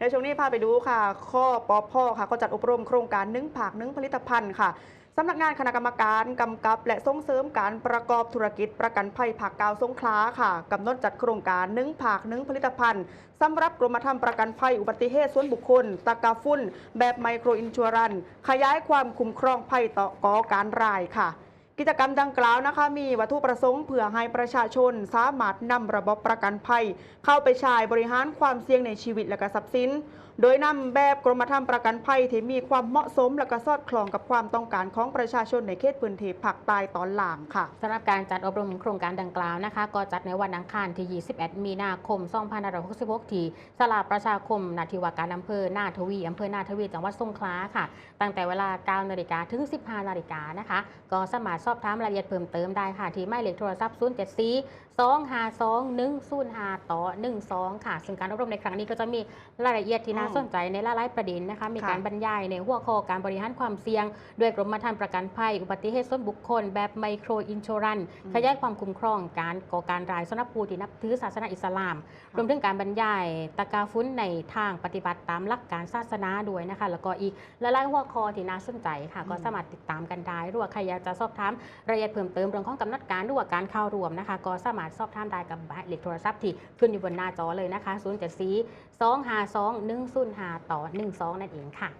ในช่วงนี้พาไปดูค่ะ ข้อปอพ่อค่ะก็จัดอบรมโครงการนึ่งผักนึ่งผลิตภัณฑ์ค่ะสำนักงานคณะกรรมการกำกับ และส่งเสริมการประกอบธุรกิจประกันภัยผักกาวสงขลาค่ะกำหนดจัดโครงการนึ่งผักนึ่งผลิตภัณฑ์สำหรับกรมธรรม์ประกันภัยอุบัติเหตุส่วนบุคคลตะกาฟุ้นแบบไมโครอินชัวรันขยายความคุ้มครองภัยต่อก่อการร้ายค่ะ กิจกรรมดังกล่าวนะคะ มีวัตถุประสงค์เพื่อให้ประชาชนสามารถนำระบบประกันภัย เข้าไปใช้บริหารความเสี่ยงในชีวิตและก็ทรัพย์สิน โดยนำแบบกรมธรรม์ประกันภัยที่มีความเหมาะสม และก็สอดคล้องกับความต้องการของประชาชนในเขตพื้นที่ภาคใต้ตอนล่างค่ะสำหรับการจัดอบรมโครงการดังกล่าวนะคะ ก็จัดในวันอังคารที่ 21 มีนาคม 2566 ที่สลาประชาคมนาทิวาการอำเภอนาทวีอำเภอนาทวีจังหวัดสงขลาค่ะ ตั้งแต่เวลา9นาฬิกาถึง 15นาฬิกานะคะ ก็สามารถสอบถามรายละเอียดเพิ่มเติมได้ค่ะ ที่หมายเลขโทรศัพท์074 252 105ต่อ12 ค่ะ ซึ่งการอบรมในครั้งนี้ก็จะมีรายละเอียดที่น่าสนใจในหลายๆประเด็นนะคะ มีการค่ะบรรยายในหัวข้อการบริหารความเสี่ยง ด้วยกรมธรรม์ประกันภัย อุบัติเหตุส่วนบุคคล แบบไมโครอินช r รันอืมขยายความคุ้มครองการก่อการร้ายสำหรับผู้ที่นับถือศาสนาอิสลาม รวมถึงการบรรยายตะกาฟุ้นในทางปฏิบัติตามหลักการศาสนาด้วยนะคะ แล้วก็อีกหลายๆหัวข้อที่น่าสนใจค่ะ ก็สามารถติดตามกันได้หรือว่าใครอยากจะสอบถามรายละเอียดเพิ่มเติมเรื่องของกำหนดการหรือว่าการเข้ารวมนะคะ ก็สามารถสอบถามได้กับหมายเลขโทรศัพท์ที่ขึ้นอยู่บนหน้าจอเลยนะคะ0 7 4 2 5 2 1 0 5ต่อ12 นั่นเองค่ะ